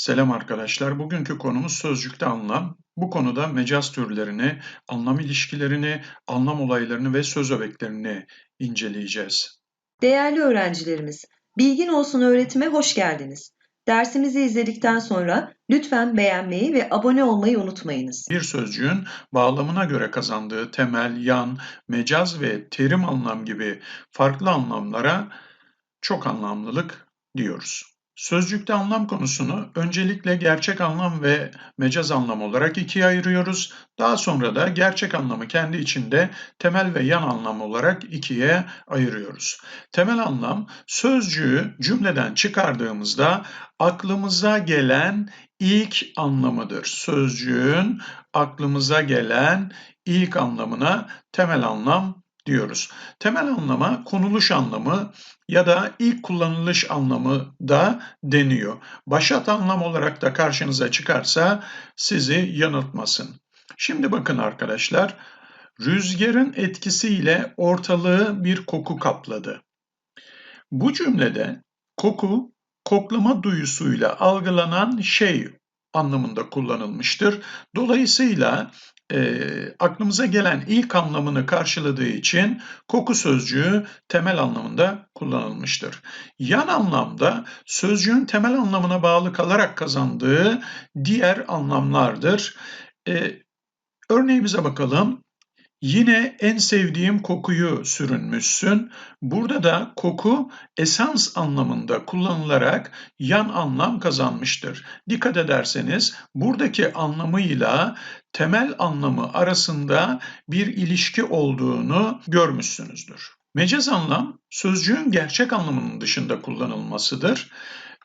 Selam arkadaşlar. Bugünkü konumuz sözcükte anlam. Bu konuda mecaz türlerini, anlam ilişkilerini, anlam olaylarını ve söz öbeklerini inceleyeceğiz. Değerli öğrencilerimiz, Bilgin Olsun öğretime hoş geldiniz. Dersimizi izledikten sonra lütfen beğenmeyi ve abone olmayı unutmayınız. Bir sözcüğün bağlamına göre kazandığı temel, yan, mecaz ve terim anlam gibi farklı anlamlara çok anlamlılık diyoruz. Sözcükte anlam konusunu öncelikle gerçek anlam ve mecaz anlam olarak ikiye ayırıyoruz. Daha sonra da gerçek anlamı kendi içinde temel ve yan anlam olarak ikiye ayırıyoruz. Temel anlam sözcüğü cümleden çıkardığımızda aklımıza gelen ilk anlamıdır. Sözcüğün aklımıza gelen ilk anlamına temel anlam diyoruz. Temel anlama konuluş anlamı ya da ilk kullanılış anlamı da deniyor. Başat anlam olarak da karşınıza çıkarsa sizi yanıltmasın. Şimdi bakın arkadaşlar, rüzgarın etkisiyle ortalığı bir koku kapladı. Bu cümlede koku koklama duyusuyla algılanan şey anlamında kullanılmıştır. Dolayısıyla e, aklımıza gelen ilk anlamını karşıladığı için koku sözcüğü temel anlamında kullanılmıştır. Yan anlamda sözcüğün temel anlamına bağlı kalarak kazandığı diğer anlamlardır. E, örneğimize bakalım. Yine en sevdiğim kokuyu sürünmüşsün. Burada da koku esans anlamında kullanılarak yan anlam kazanmıştır. Dikkat ederseniz buradaki anlamıyla temel anlamı arasında bir ilişki olduğunu görmüşsünüzdür. Mecaz anlam sözcüğün gerçek anlamının dışında kullanılmasıdır.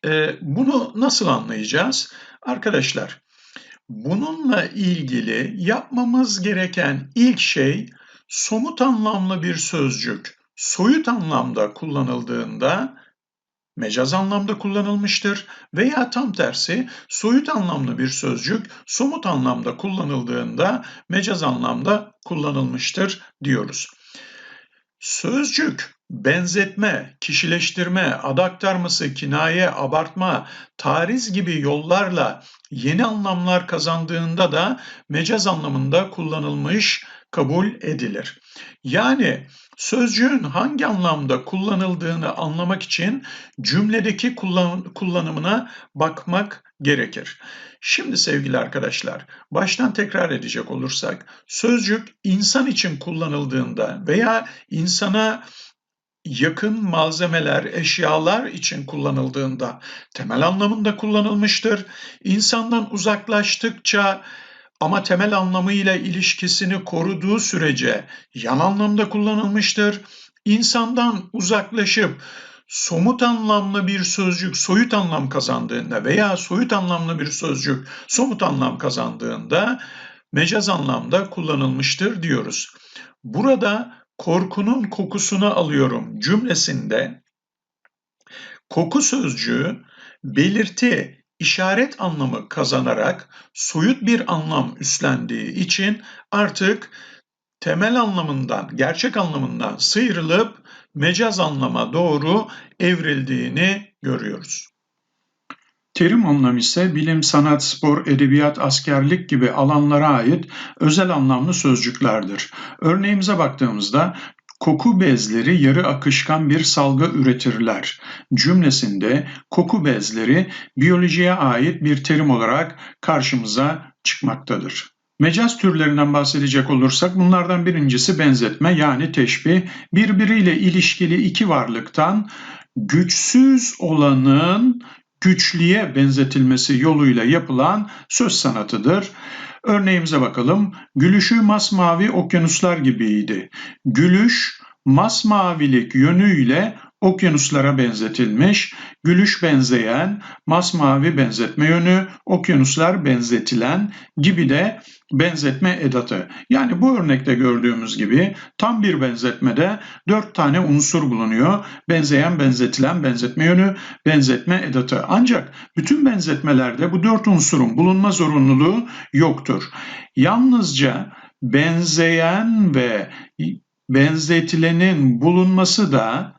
Ee, bunu nasıl anlayacağız? Arkadaşlar Bununla ilgili yapmamız gereken ilk şey somut anlamlı bir sözcük soyut anlamda kullanıldığında mecaz anlamda kullanılmıştır veya tam tersi soyut anlamlı bir sözcük somut anlamda kullanıldığında mecaz anlamda kullanılmıştır diyoruz. Sözcük benzetme, kişileştirme, ad aktarması, kinaye, abartma, tariz gibi yollarla yeni anlamlar kazandığında da mecaz anlamında kullanılmış kabul edilir. Yani sözcüğün hangi anlamda kullanıldığını anlamak için cümledeki kullan kullanımına bakmak gerekir. Şimdi sevgili arkadaşlar, baştan tekrar edecek olursak, sözcük insan için kullanıldığında veya insana yakın malzemeler, eşyalar için kullanıldığında temel anlamında kullanılmıştır. İnsandan uzaklaştıkça ama temel anlamıyla ilişkisini koruduğu sürece yan anlamda kullanılmıştır. İnsandan uzaklaşıp somut anlamlı bir sözcük soyut anlam kazandığında veya soyut anlamlı bir sözcük somut anlam kazandığında mecaz anlamda kullanılmıştır diyoruz. Burada korkunun kokusunu alıyorum cümlesinde koku sözcüğü belirti, işaret anlamı kazanarak soyut bir anlam üstlendiği için artık temel anlamından, gerçek anlamından sıyrılıp mecaz anlama doğru evrildiğini görüyoruz. Terim anlam ise bilim, sanat, spor, edebiyat, askerlik gibi alanlara ait özel anlamlı sözcüklerdir. Örneğimize baktığımızda koku bezleri yarı akışkan bir salgı üretirler. Cümlesinde koku bezleri biyolojiye ait bir terim olarak karşımıza çıkmaktadır. Mecaz türlerinden bahsedecek olursak bunlardan birincisi benzetme yani teşbih. Birbiriyle ilişkili iki varlıktan güçsüz olanın güçlüye benzetilmesi yoluyla yapılan söz sanatıdır. Örneğimize bakalım. Gülüşü masmavi okyanuslar gibiydi. Gülüş masmavilik yönüyle okyanuslara benzetilmiş, gülüş benzeyen, masmavi benzetme yönü, okyanuslar benzetilen gibi de benzetme edatı. Yani bu örnekte gördüğümüz gibi tam bir benzetmede dört tane unsur bulunuyor. Benzeyen, benzetilen, benzetme yönü, benzetme edatı. Ancak bütün benzetmelerde bu dört unsurun bulunma zorunluluğu yoktur. Yalnızca benzeyen ve benzetilenin bulunması da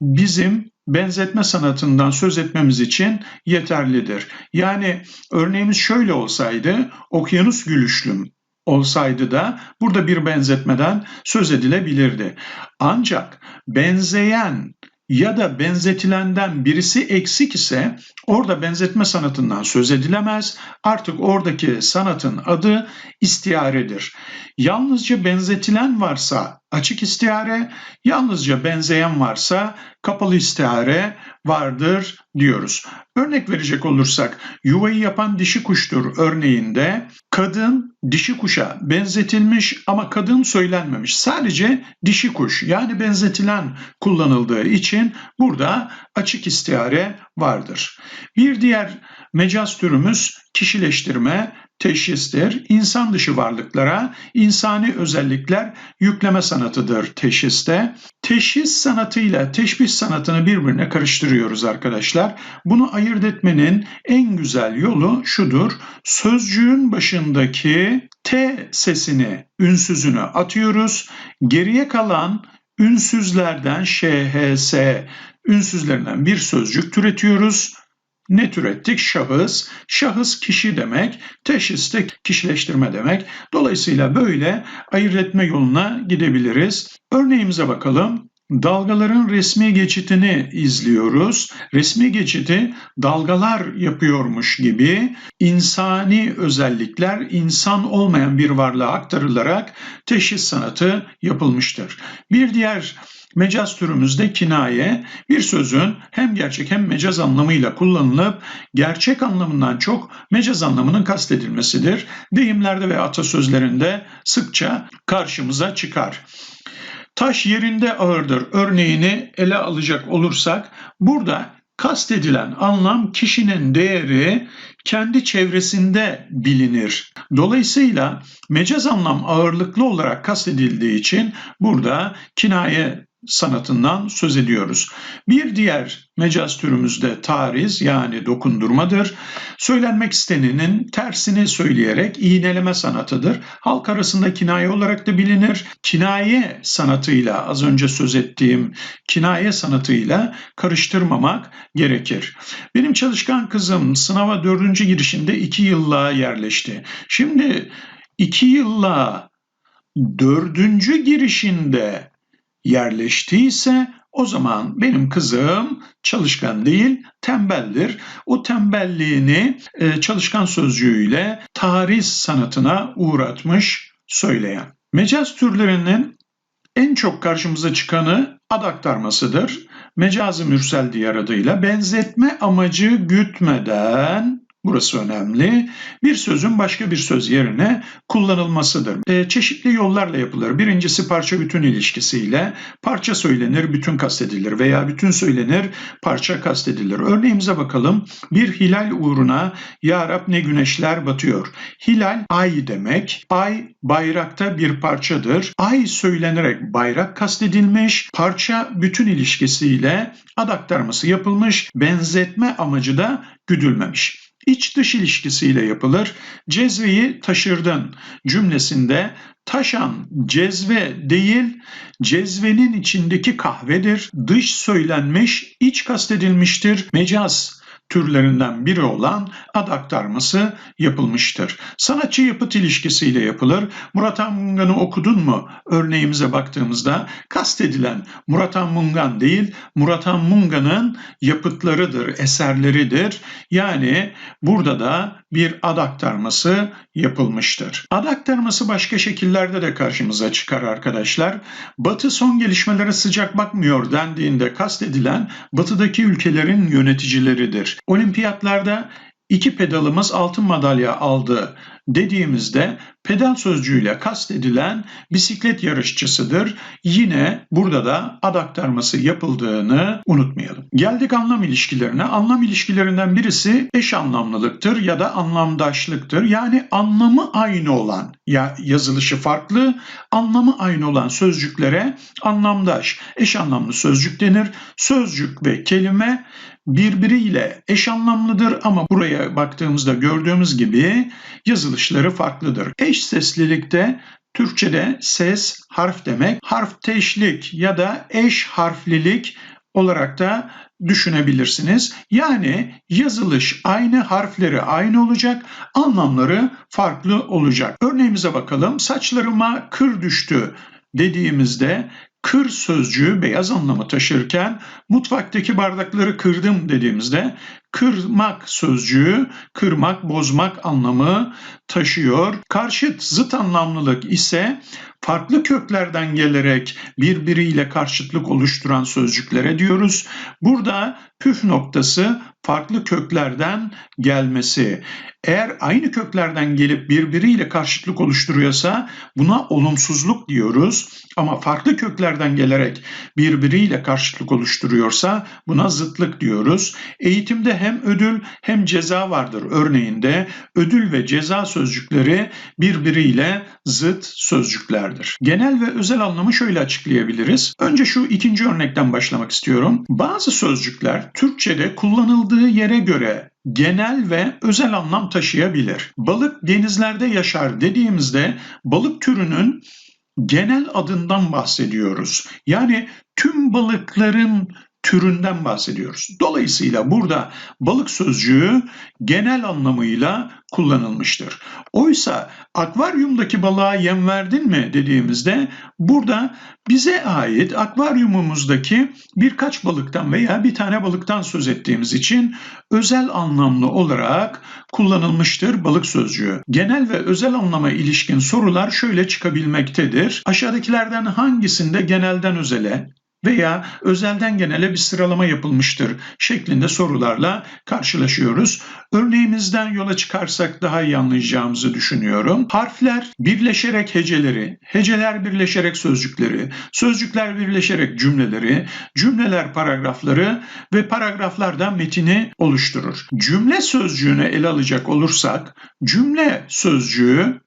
bizim benzetme sanatından söz etmemiz için yeterlidir. Yani örneğimiz şöyle olsaydı, okyanus gülüşlüm olsaydı da burada bir benzetmeden söz edilebilirdi. Ancak benzeyen ya da benzetilenden birisi eksik ise orada benzetme sanatından söz edilemez. Artık oradaki sanatın adı istiaredir. Yalnızca benzetilen varsa açık istihare, yalnızca benzeyen varsa kapalı istihare vardır diyoruz. Örnek verecek olursak yuvayı yapan dişi kuştur örneğinde kadın dişi kuşa benzetilmiş ama kadın söylenmemiş. Sadece dişi kuş yani benzetilen kullanıldığı için burada açık istihare vardır. Bir diğer mecaz türümüz kişileştirme, teşhistir. İnsan dışı varlıklara insani özellikler yükleme sanatıdır teşhiste. Teşhis sanatıyla teşbih sanatını birbirine karıştırıyoruz arkadaşlar. Bunu ayırt etmenin en güzel yolu şudur. Sözcüğün başındaki T sesini, ünsüzünü atıyoruz. Geriye kalan ünsüzlerden Ş, H, S ünsüzlerinden bir sözcük türetiyoruz. Ne türettik? Şahıs. Şahıs kişi demek. Teşhis de kişileştirme demek. Dolayısıyla böyle ayırt etme yoluna gidebiliriz. Örneğimize bakalım. Dalgaların resmi geçitini izliyoruz. Resmi geçiti dalgalar yapıyormuş gibi insani özellikler insan olmayan bir varlığa aktarılarak teşhis sanatı yapılmıştır. Bir diğer Mecaz türümüzde kinaye bir sözün hem gerçek hem mecaz anlamıyla kullanılıp gerçek anlamından çok mecaz anlamının kastedilmesidir. Deyimlerde ve atasözlerinde sıkça karşımıza çıkar. Taş yerinde ağırdır örneğini ele alacak olursak burada kastedilen anlam kişinin değeri kendi çevresinde bilinir. Dolayısıyla mecaz anlam ağırlıklı olarak kastedildiği için burada kinaye sanatından söz ediyoruz. Bir diğer mecaz türümüz de tariz yani dokundurmadır. Söylenmek istenenin tersini söyleyerek iğneleme sanatıdır. Halk arasında kinaye olarak da bilinir. Kinaye sanatıyla az önce söz ettiğim kinaye sanatıyla karıştırmamak gerekir. Benim çalışkan kızım sınava dördüncü girişinde iki yıllığa yerleşti. Şimdi iki yıllığa dördüncü girişinde yerleştiyse o zaman benim kızım çalışkan değil, tembeldir. O tembelliğini e, çalışkan sözcüğüyle tariz sanatına uğratmış söyleyen. Mecaz türlerinin en çok karşımıza çıkanı ad aktarmasıdır. Mecazı mürsel diğer adıyla benzetme amacı gütmeden Burası önemli. Bir sözün başka bir söz yerine kullanılmasıdır. E, çeşitli yollarla yapılır. Birincisi parça bütün ilişkisiyle parça söylenir, bütün kastedilir veya bütün söylenir, parça kastedilir. Örneğimize bakalım. Bir hilal uğruna Ya Rab ne güneşler batıyor. Hilal ay demek. Ay bayrakta bir parçadır. Ay söylenerek bayrak kastedilmiş. Parça bütün ilişkisiyle ad aktarması yapılmış. Benzetme amacı da güdülmemiş iç dış ilişkisiyle yapılır. Cezveyi taşırdın cümlesinde taşan cezve değil, cezvenin içindeki kahvedir. Dış söylenmiş, iç kastedilmiştir. Mecaz türlerinden biri olan ad aktarması yapılmıştır. Sanatçı yapıt ilişkisiyle yapılır. Murat Mungan'ı okudun mu? Örneğimize baktığımızda kastedilen Murat Mungan değil, Murat Mungan'ın yapıtlarıdır, eserleridir. Yani burada da bir ad aktarması yapılmıştır. Ad aktarması başka şekillerde de karşımıza çıkar arkadaşlar. Batı son gelişmelere sıcak bakmıyor dendiğinde kastedilen batıdaki ülkelerin yöneticileridir. Olimpiyatlarda iki pedalımız altın madalya aldı dediğimizde pedal sözcüğüyle kastedilen bisiklet yarışçısıdır. Yine burada da ad aktarması yapıldığını unutmayalım. Geldik anlam ilişkilerine. Anlam ilişkilerinden birisi eş anlamlılıktır ya da anlamdaşlıktır. Yani anlamı aynı olan ya yazılışı farklı, anlamı aynı olan sözcüklere anlamdaş, eş anlamlı sözcük denir. Sözcük ve kelime birbiriyle eş anlamlıdır ama buraya baktığımızda gördüğümüz gibi yazılışları farklıdır. Eş seslilikte Türkçe'de ses, harf demek, harf teşlik ya da eş harflilik olarak da düşünebilirsiniz. Yani yazılış aynı, harfleri aynı olacak, anlamları farklı olacak. Örneğimize bakalım. Saçlarıma kır düştü dediğimizde kır sözcüğü beyaz anlamı taşırken mutfaktaki bardakları kırdım dediğimizde kırmak sözcüğü kırmak, bozmak anlamı taşıyor. Karşıt zıt anlamlılık ise farklı köklerden gelerek birbiriyle karşıtlık oluşturan sözcüklere diyoruz. Burada püf noktası farklı köklerden gelmesi. Eğer aynı köklerden gelip birbiriyle karşıtlık oluşturuyorsa buna olumsuzluk diyoruz. Ama farklı köklerden gelerek birbiriyle karşıtlık oluşturuyorsa buna zıtlık diyoruz. Eğitimde hem ödül hem ceza vardır. Örneğinde ödül ve ceza sözcükleri birbiriyle zıt sözcüklerdir. Genel ve özel anlamı şöyle açıklayabiliriz. Önce şu ikinci örnekten başlamak istiyorum. Bazı sözcükler Türkçe'de kullanıldığı yere göre genel ve özel anlam taşıyabilir. Balık denizlerde yaşar dediğimizde balık türünün genel adından bahsediyoruz. Yani tüm balıkların türünden bahsediyoruz. Dolayısıyla burada balık sözcüğü genel anlamıyla kullanılmıştır. Oysa akvaryumdaki balığa yem verdin mi dediğimizde burada bize ait akvaryumumuzdaki birkaç balıktan veya bir tane balıktan söz ettiğimiz için özel anlamlı olarak kullanılmıştır balık sözcüğü. Genel ve özel anlama ilişkin sorular şöyle çıkabilmektedir. Aşağıdakilerden hangisinde genelden özele, veya özelden genele bir sıralama yapılmıştır şeklinde sorularla karşılaşıyoruz. Örneğimizden yola çıkarsak daha iyi anlayacağımızı düşünüyorum. Harfler birleşerek heceleri, heceler birleşerek sözcükleri, sözcükler birleşerek cümleleri, cümleler paragrafları ve paragraflar da metini oluşturur. Cümle sözcüğünü ele alacak olursak, cümle sözcüğü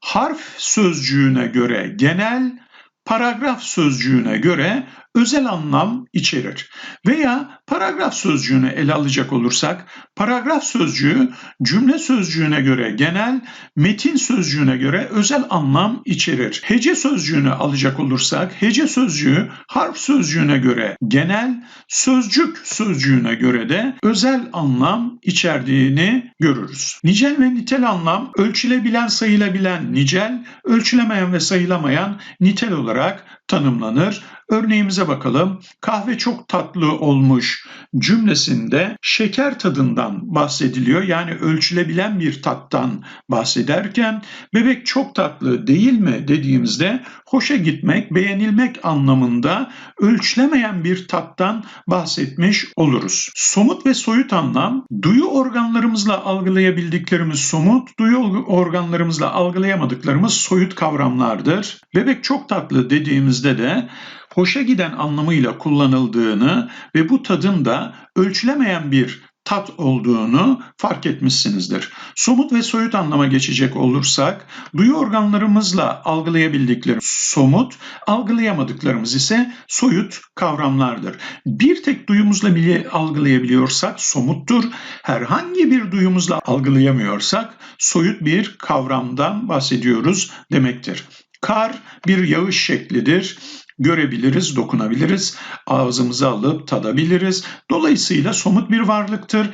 harf sözcüğüne göre genel, paragraf sözcüğüne göre özel anlam içerir. Veya paragraf sözcüğünü ele alacak olursak, paragraf sözcüğü cümle sözcüğüne göre genel, metin sözcüğüne göre özel anlam içerir. Hece sözcüğünü alacak olursak, hece sözcüğü harf sözcüğüne göre genel, sözcük sözcüğüne göre de özel anlam içerdiğini görürüz. Nicel ve nitel anlam ölçülebilen, sayılabilen nicel, ölçülemeyen ve sayılamayan nitel olarak tanımlanır. Örneğimize bakalım. Kahve çok tatlı olmuş cümlesinde şeker tadından bahsediliyor. Yani ölçülebilen bir tattan bahsederken bebek çok tatlı değil mi dediğimizde hoşa gitmek, beğenilmek anlamında ölçülemeyen bir tattan bahsetmiş oluruz. Somut ve soyut anlam duyu organlarımızla algılayabildiklerimiz somut, duyu organlarımızla algılayamadıklarımız soyut kavramlardır. Bebek çok tatlı dediğimizde de hoşa giden anlamıyla kullanıldığını ve bu tadın da ölçülemeyen bir tat olduğunu fark etmişsinizdir. Somut ve soyut anlama geçecek olursak, duyu organlarımızla algılayabildiklerimiz somut, algılayamadıklarımız ise soyut kavramlardır. Bir tek duyumuzla bile algılayabiliyorsak somuttur. Herhangi bir duyumuzla algılayamıyorsak soyut bir kavramdan bahsediyoruz demektir. Kar bir yağış şeklidir görebiliriz, dokunabiliriz, ağzımıza alıp tadabiliriz. Dolayısıyla somut bir varlıktır.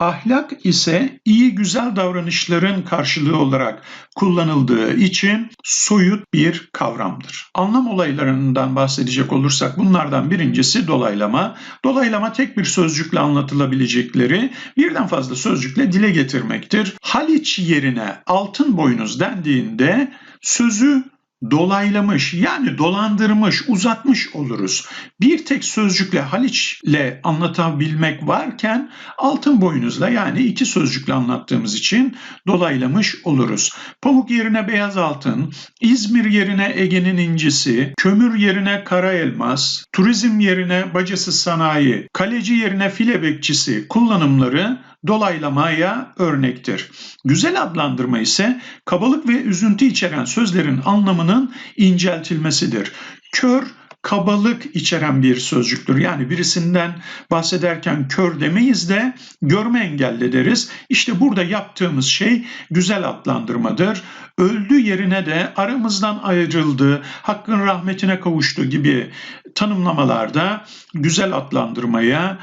Ahlak ise iyi güzel davranışların karşılığı olarak kullanıldığı için soyut bir kavramdır. Anlam olaylarından bahsedecek olursak bunlardan birincisi dolaylama. Dolaylama tek bir sözcükle anlatılabilecekleri birden fazla sözcükle dile getirmektir. Haliç yerine altın boynuz dendiğinde sözü dolaylamış yani dolandırmış, uzatmış oluruz. Bir tek sözcükle Haliç'le anlatabilmek varken altın boynuzla yani iki sözcükle anlattığımız için dolaylamış oluruz. Pamuk yerine beyaz altın, İzmir yerine Ege'nin incisi, kömür yerine kara elmas, turizm yerine bacası sanayi, kaleci yerine file bekçisi kullanımları dolaylamaya örnektir. Güzel adlandırma ise kabalık ve üzüntü içeren sözlerin anlamının inceltilmesidir. Kör, kabalık içeren bir sözcüktür. Yani birisinden bahsederken kör demeyiz de görme engelli deriz. İşte burada yaptığımız şey güzel adlandırmadır. Öldü yerine de aramızdan ayrıldı, hakkın rahmetine kavuştu gibi tanımlamalarda güzel adlandırmaya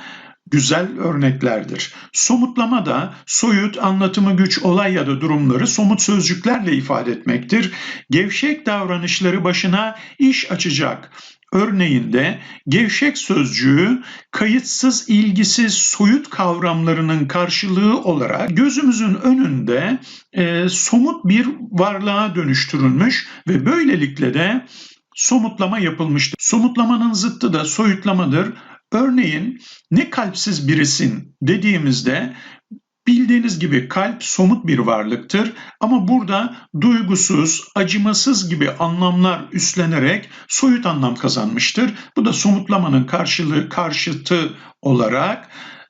güzel örneklerdir. Somutlama da soyut, anlatımı güç, olay ya da durumları somut sözcüklerle ifade etmektir. Gevşek davranışları başına iş açacak. Örneğinde gevşek sözcüğü kayıtsız, ilgisiz, soyut kavramlarının karşılığı olarak gözümüzün önünde e, somut bir varlığa dönüştürülmüş ve böylelikle de somutlama yapılmıştır. Somutlamanın zıttı da soyutlamadır. Örneğin ne kalpsiz birisin dediğimizde Bildiğiniz gibi kalp somut bir varlıktır ama burada duygusuz, acımasız gibi anlamlar üstlenerek soyut anlam kazanmıştır. Bu da somutlamanın karşılığı, karşıtı olarak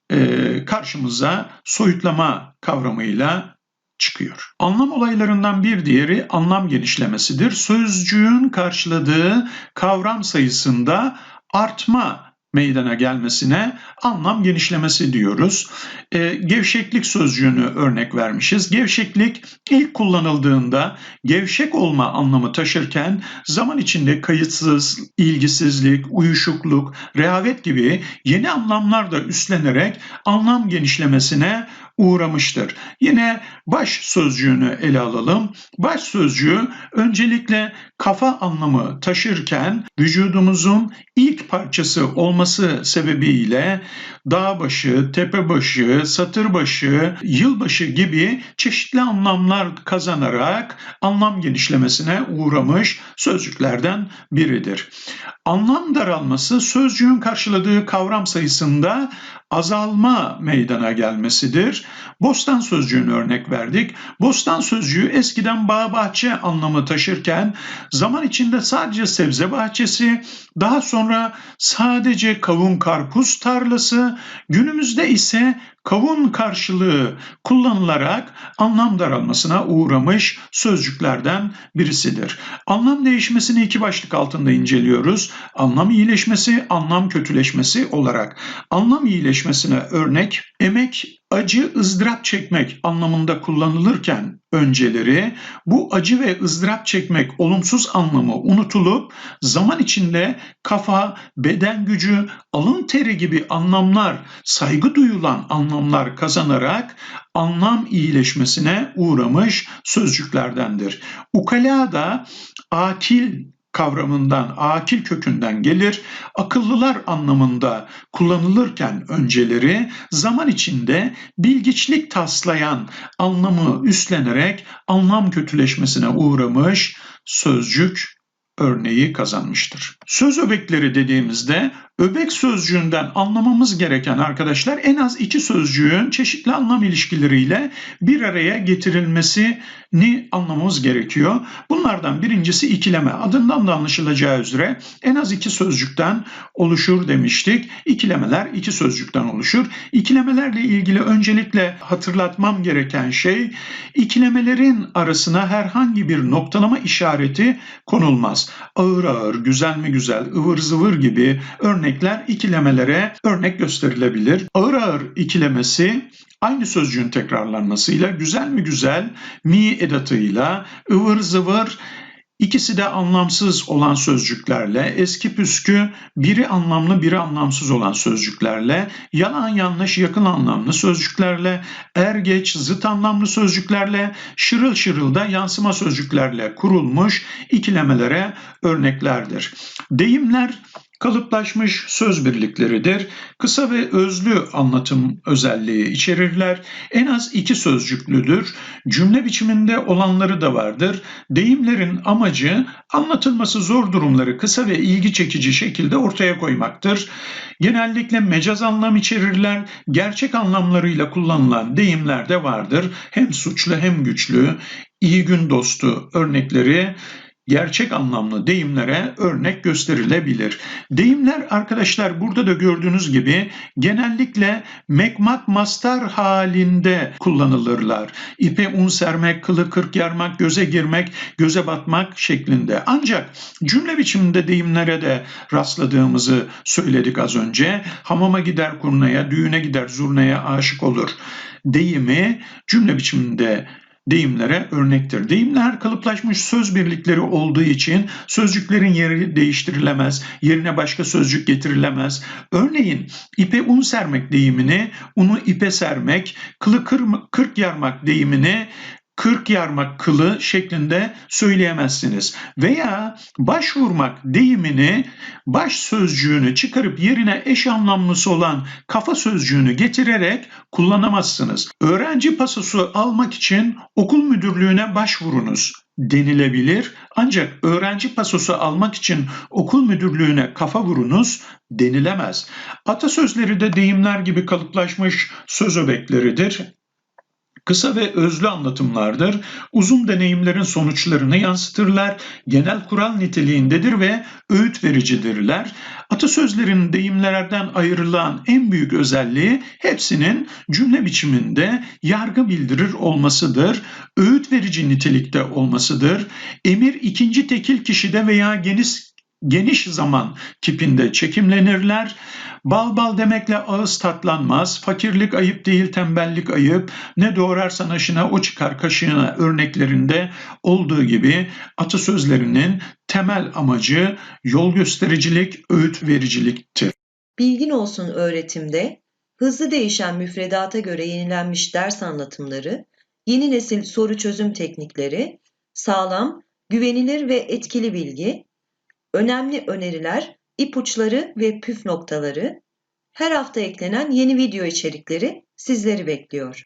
e, karşımıza soyutlama kavramıyla çıkıyor. Anlam olaylarından bir diğeri anlam genişlemesidir. Sözcüğün karşıladığı kavram sayısında artma meydana gelmesine anlam genişlemesi diyoruz. E, gevşeklik sözcüğünü örnek vermişiz. Gevşeklik ilk kullanıldığında gevşek olma anlamı taşırken zaman içinde kayıtsız, ilgisizlik, uyuşukluk, rehavet gibi yeni anlamlar da üstlenerek anlam genişlemesine uğramıştır. Yine baş sözcüğünü ele alalım. Baş sözcüğü öncelikle kafa anlamı taşırken vücudumuzun ilk parçası olması sebebiyle dağ başı, tepe başı, satır başı, yılbaşı gibi çeşitli anlamlar kazanarak anlam genişlemesine uğramış sözcüklerden biridir. Anlam daralması sözcüğün karşıladığı kavram sayısında azalma meydana gelmesidir. Bostan sözcüğünü örnek verdik. Bostan sözcüğü eskiden bağ bahçe anlamı taşırken zaman içinde sadece sebze bahçesi, daha sonra sadece kavun karpuz tarlası, günümüzde ise kavun karşılığı kullanılarak anlam daralmasına uğramış sözcüklerden birisidir. Anlam değişmesini iki başlık altında inceliyoruz. Anlam iyileşmesi, anlam kötüleşmesi olarak. Anlam iyileşmesine örnek emek, acı, ızdırap çekmek anlamında kullanılırken önceleri bu acı ve ızdırap çekmek olumsuz anlamı unutulup zaman içinde kafa, beden gücü, alın teri gibi anlamlar, saygı duyulan anlamlar kazanarak anlam iyileşmesine uğramış sözcüklerdendir. Ukala da akil kavramından, akil kökünden gelir. Akıllılar anlamında kullanılırken önceleri zaman içinde bilgiçlik taslayan anlamı üstlenerek anlam kötüleşmesine uğramış sözcük örneği kazanmıştır. Söz öbekleri dediğimizde öbek sözcüğünden anlamamız gereken arkadaşlar en az iki sözcüğün çeşitli anlam ilişkileriyle bir araya getirilmesini anlamamız gerekiyor. Bunlardan birincisi ikileme. Adından da anlaşılacağı üzere en az iki sözcükten oluşur demiştik. İkilemeler iki sözcükten oluşur. İkilemelerle ilgili öncelikle hatırlatmam gereken şey ikilemelerin arasına herhangi bir noktalama işareti konulmaz. Ağır ağır, güzel mi güzel, ıvır zıvır gibi örnekler ikilemelere örnek gösterilebilir. Ağır ağır ikilemesi aynı sözcüğün tekrarlanmasıyla güzel mi güzel mi edatıyla ıvır zıvır İkisi de anlamsız olan sözcüklerle, eski püskü biri anlamlı biri anlamsız olan sözcüklerle, yalan yanlış yakın anlamlı sözcüklerle, er geç zıt anlamlı sözcüklerle, şırıl şırıl da yansıma sözcüklerle kurulmuş ikilemelere örneklerdir. Deyimler kalıplaşmış söz birlikleridir. Kısa ve özlü anlatım özelliği içerirler. En az iki sözcüklüdür. Cümle biçiminde olanları da vardır. Deyimlerin amacı anlatılması zor durumları kısa ve ilgi çekici şekilde ortaya koymaktır. Genellikle mecaz anlam içerirler. Gerçek anlamlarıyla kullanılan deyimler de vardır. Hem suçlu hem güçlü, iyi gün dostu örnekleri gerçek anlamlı deyimlere örnek gösterilebilir. Deyimler arkadaşlar burada da gördüğünüz gibi genellikle mekmak mastar halinde kullanılırlar. İpe un sermek, kılı kırk yarmak, göze girmek, göze batmak şeklinde. Ancak cümle biçiminde deyimlere de rastladığımızı söyledik az önce. Hamama gider kurnaya, düğüne gider zurnaya aşık olur deyimi cümle biçiminde deyimlere örnektir. Deyimler kalıplaşmış söz birlikleri olduğu için sözcüklerin yeri değiştirilemez, yerine başka sözcük getirilemez. Örneğin ipe un sermek deyimini unu ipe sermek, kılı kırm- kırk yarmak deyimini kırk yarmak kılı şeklinde söyleyemezsiniz. Veya başvurmak deyimini baş sözcüğünü çıkarıp yerine eş anlamlısı olan kafa sözcüğünü getirerek kullanamazsınız. Öğrenci pasosu almak için okul müdürlüğüne başvurunuz denilebilir. Ancak öğrenci pasosu almak için okul müdürlüğüne kafa vurunuz denilemez. Atasözleri de deyimler gibi kalıplaşmış söz öbekleridir. Kısa ve özlü anlatımlardır. Uzun deneyimlerin sonuçlarını yansıtırlar. Genel kural niteliğindedir ve öğüt vericidirler. Atasözlerin deyimlerden ayrılan en büyük özelliği hepsinin cümle biçiminde yargı bildirir olmasıdır. Öğüt verici nitelikte olmasıdır. Emir ikinci tekil kişide veya geniş geniş zaman kipinde çekimlenirler. Bal bal demekle ağız tatlanmaz, fakirlik ayıp değil tembellik ayıp, ne doğrarsan aşına o çıkar kaşığına örneklerinde olduğu gibi atasözlerinin temel amacı yol göstericilik, öğüt vericiliktir. Bilgin olsun öğretimde hızlı değişen müfredata göre yenilenmiş ders anlatımları, yeni nesil soru çözüm teknikleri, sağlam, güvenilir ve etkili bilgi, önemli öneriler, ipuçları ve püf noktaları, her hafta eklenen yeni video içerikleri sizleri bekliyor.